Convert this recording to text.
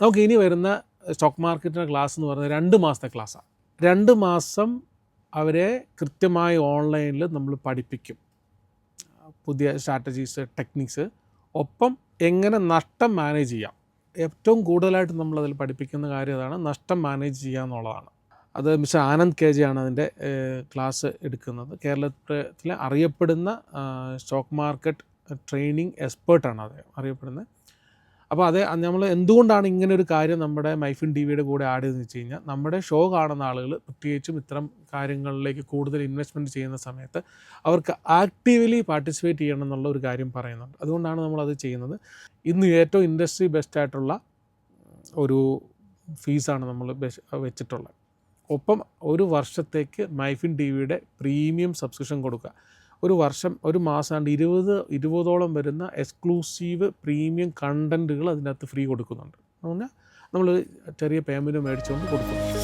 നമുക്ക് ഇനി വരുന്ന സ്റ്റോക്ക് മാർക്കറ്റിന്റെ ക്ലാസ് എന്ന് പറയുന്നത് രണ്ട് മാസത്തെ ക്ലാസ്സാണ് രണ്ട് മാസം അവരെ കൃത്യമായി ഓൺലൈനിൽ നമ്മൾ പഠിപ്പിക്കും. പുതിയ സ്ട്രാറ്റജീസ് ടെക്നിക്സ് ഒപ്പം എങ്ങനെ നഷ്ടം മാനേജ് ചെയ്യാം. ഏറ്റവും കൂടുതലായിട്ട് നമ്മളതിൽ പഠിപ്പിക്കുന്ന കാര്യം അതാണ് നഷ്ടം മാനേജ് ചെയ്യുക എന്നുള്ളതാണ്. അത് മിസ്റ്റർ ആനന്ദ് കെ ആണ് അതിന്റെ ക്ലാസ് എടുക്കുന്നത്. കേരളത്തിലെ അറിയപ്പെടുന്ന സ്റ്റോക്ക് മാർക്കറ്റ് ട്രെയിനിങ് എക്സ്പേർട്ടാണ് അദ്ദേഹം. അറിയപ്പെടുന്നത് അപ്പോൾ അത് നമ്മൾ എന്തുകൊണ്ടാണ് ഇങ്ങനെ ഒരു കാര്യം നമ്മുടെ മൈഫിൻ ടി വിയുടെ കൂടെ ആഡ് ചെയ്തെന്ന് വെച്ച് കഴിഞ്ഞാൽ നമ്മുടെ ഷോ കാണുന്ന ആളുകൾ പ്രത്യേകിച്ചും ഇത്തരം കാര്യങ്ങളിലേക്ക് കൂടുതൽ ഇൻവെസ്റ്റ്മെന്റ് ചെയ്യുന്ന സമയത്ത് അവർക്ക് ആക്റ്റീവ്ലി പാർട്ടിസിപ്പേറ്റ് ചെയ്യണം എന്നുള്ള ഒരു കാര്യം പറയുന്നുണ്ട്. അതുകൊണ്ടാണ് നമ്മളത് ചെയ്യുന്നത്. ഇന്ന് ഏറ്റവും ഇൻഡസ്ട്രി ബെസ്റ്റ് ആയിട്ടുള്ള ഒരു ഫീസാണ് നമ്മൾ വെച്ചിട്ടുള്ളത്. ഒപ്പം ഒരു വർഷത്തേക്ക് മൈഫിൻ ടി വിയുടെ പ്രീമിയം സബ്സ്ക്രിപ്ഷൻ കൊടുക്കുക. ഒരു വർഷം ഒരു മാസം ആണ്ട് ഇരുപത് ഇരുപതോളം വരുന്ന എക്സ്ക്ലൂസീവ് പ്രീമിയം കണ്ടന്റുകൾ അതിനകത്ത് ഫ്രീ കൊടുക്കുന്നുണ്ട്. എന്ന് നമ്മൾ ചെറിയ പേയ്മെന്റ് മേടിച്ചുകൊണ്ട് കൊടുക്കും.